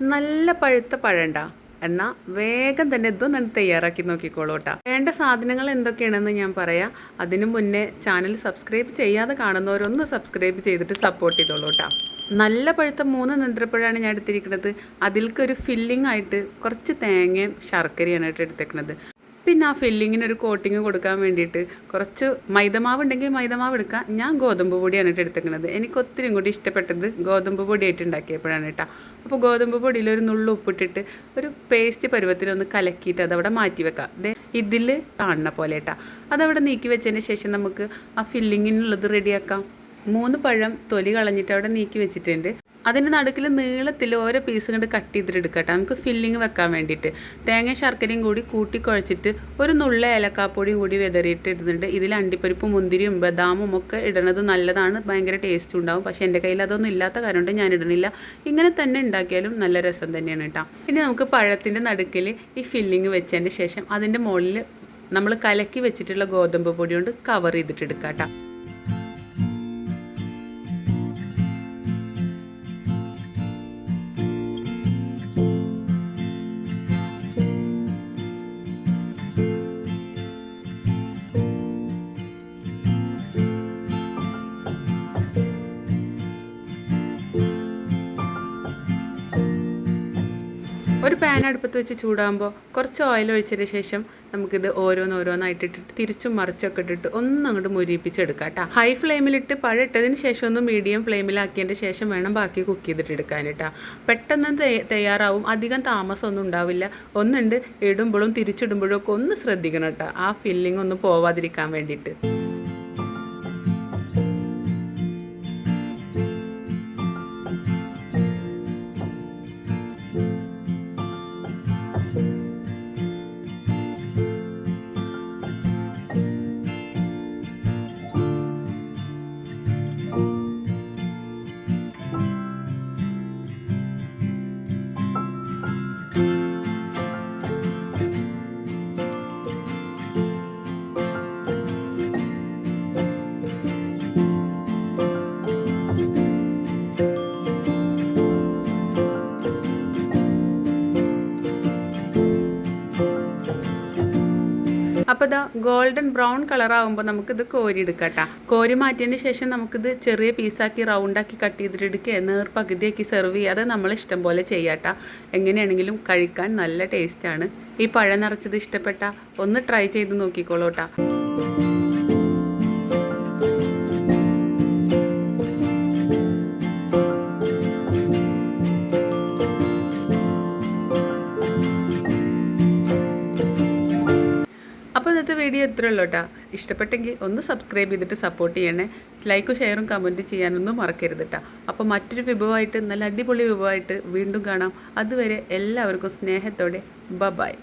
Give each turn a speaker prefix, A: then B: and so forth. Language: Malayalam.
A: നല്ല പഴുത്ത പഴണ്ട. എന്നാൽ വേഗം തന്നെ ഇതൊന്നും തയ്യാറാക്കി നോക്കിക്കോളൂ കേട്ടോ വേണ്ട സാധനങ്ങൾ എന്തൊക്കെയാണെന്ന് ഞാൻ പറയാം. അതിനു മുന്നേ ചാനൽ സബ്സ്ക്രൈബ് ചെയ്യാതെ കാണുന്നവരൊന്ന് സബ്സ്ക്രൈബ് ചെയ്തിട്ട് സപ്പോർട്ട് ചെയ്തോളൂ കേട്ടോ നല്ല പഴുത്ത മൂന്ന് നേന്ത്രപ്പഴമാണ് ഞാൻ എടുത്തിരിക്കുന്നത്. അതിൽക്കൊരു ഫില്ലിംഗ് ആയിട്ട് കുറച്ച് തേങ്ങയും ശർക്കരയാണ് കേട്ടോ എടുത്തേക്കുന്നത് പിന്നെ ആ ഫില്ലിങ്ങിന് ഒരു കോട്ടിങ് കൊടുക്കാൻ വേണ്ടിയിട്ട് കുറച്ച് മൈദമാവ് ഉണ്ടെങ്കിൽ മൈദമാവ് എടുക്കാം. ഞാൻ ഗോതമ്പ് പൊടിയാണ് കേട്ടോ എടുത്തേക്കുന്നത് എനിക്ക് ഒത്തിരി കൂടി ഇഷ്ടപ്പെട്ടത് ഗോതമ്പ് പൊടിയായിട്ട് ഉണ്ടാക്കിയപ്പോഴാണ് കേട്ടോ. അപ്പോൾ ഗോതമ്പ് പൊടിയിൽ ഒരു നുള്ളു ഉപ്പിട്ടിട്ട് ഒരു പേസ്റ്റ് പരുവത്തിലൊന്ന് കലക്കിയിട്ട് അതവിടെ മാറ്റി വെക്കാം. ഇതിൽ കാണുന്ന പോലെ കേട്ടോ. അതവിടെ നീക്കി വെച്ചതിന് ശേഷം നമുക്ക് ആ ഫില്ലിങ്ങിനുള്ളത് റെഡിയാക്കാം മൂന്ന് പഴം തൊലി കളഞ്ഞിട്ട് അവിടെ നീക്കി വെച്ചിട്ടുണ്ട്. അതിന്റെ നടുക്കിൽ നീളത്തിൽ ഓരോ പീസ് കണ്ട് കട്ട് ചെയ്തിട്ട് എടുക്കട്ടെ നമുക്ക് ഫില്ലിങ് വെക്കാൻ വേണ്ടിയിട്ട്. തേങ്ങ ശർക്കരയും കൂടി കൂട്ടി കുഴച്ചിട്ട് ഒരു നുള്ള ഏലക്കാപ്പൊടിയും കൂടി വിതറിയിട്ട് ഇടുന്നുണ്ട്. ഇതിൽ അണ്ടിപ്പരിപ്പും മുന്തിരിയും ബദാമും ഒക്കെ ഇടണത് നല്ലതാണ്. ഭയങ്കര ടേസ്റ്റ് ഉണ്ടാവും. പക്ഷേ എന്റെ കയ്യിൽ അതൊന്നും ഇല്ലാത്ത കാരണം കൊണ്ട് ഞാൻ ഇടണില്ല ഇങ്ങനെ തന്നെ ഉണ്ടാക്കിയാലും നല്ല രസം തന്നെയാണ് കേട്ടോ. ഇനി നമുക്ക് പഴത്തിന്റെ നടുക്കിൽ ഈ ഫില്ലിങ് വെച്ചതിന്റെ ശേഷം അതിന്റെ മുകളിൽ നമ്മൾ കലക്കി വെച്ചിട്ടുള്ള ഗോതമ്പ് പൊടി കൊണ്ട് കവർ ചെയ്തിട്ട് എടുക്കാം കേട്ടോ. ഒരു പാൻ അടുപ്പത്ത് വെച്ച് ചൂടാകുമ്പോൾ കുറച്ച് ഓയിൽ ഒഴിച്ചതിന് ശേഷം നമുക്കിത് ഓരോന്നോരോന്നായിട്ട് ഇട്ടിട്ട് തിരിച്ചും മറിച്ചൊക്കെ ഇട്ടിട്ട് ഒന്ന് അങ്ങോട്ട് മുരിപ്പിച്ചെടുക്കാം കേട്ടോ ഹൈ ഫ്ലെയിമിലിട്ട് പഴയിട്ടതിന് ശേഷം ഒന്ന് മീഡിയം ഫ്ലെയിമിലാക്കിയതിന്റെ ശേഷം വേണം ബാക്കി കുക്ക് ചെയ്തിട്ട് എടുക്കാൻ കേട്ടോ പെട്ടെന്ന് തയ്യ- തയ്യാറാവും. അധികം താമസമൊന്നും ഉണ്ടാവില്ല. ഒന്നുണ്ട് ഇടുമ്പോഴും തിരിച്ചിടുമ്പോഴും ഒക്കെ ഒന്ന് ശ്രദ്ധിക്കണം കേട്ടോ ആ ഫില്ലിംഗ് ഒന്ന് പോവാതിരിക്കാൻ വേണ്ടിയിട്ട്. അപ്പോൾ ഇതാ ഗോൾഡൻ ബ്രൗൺ കളർ ആകുമ്പോൾ നമുക്കിത് കോരി എടുക്കാം കോരി മാറ്റിയതിന് ശേഷം നമുക്കിത് ചെറിയ പീസാക്കി റൗണ്ടാക്കി കട്ട് ചെയ്തിട്ട് എടുക്കുക നേർ പകുതിയാക്കി സെർവ് ചെയ്യാതെ നമ്മൾ ഇഷ്ടം പോലെ ചെയ്യാട്ടോ. എങ്ങനെയാണെങ്കിലും കഴിക്കാൻ നല്ല ടേസ്റ്റാണ് ഈ പഴം നിറച്ചത് ഇഷ്ടപ്പെട്ട ഒന്ന് ട്രൈ ചെയ്ത് നോക്കിക്കോളൂ വീഡിയോ ഇത്രേ ഉള്ളൂ കേട്ടോ. ഇഷ്ടപ്പെട്ടെങ്കിൽ ഒന്ന് സബ്സ്ക്രൈബ് ചെയ്തിട്ട് സപ്പോർട്ട് ചെയ്യണേ. ലൈക്കും ഷെയറും കമന്റ് ചെയ്യാനൊന്നും മറക്കരുത് കേട്ടോ. അപ്പോൾ മറ്റൊരു വിഭവമായിട്ട് നല്ല അടിപൊളി വിഭവമായിട്ട് വീണ്ടും കാണാം. അതുവരെ എല്ലാവർക്കും സ്നേഹത്തോടെ. ബബായ്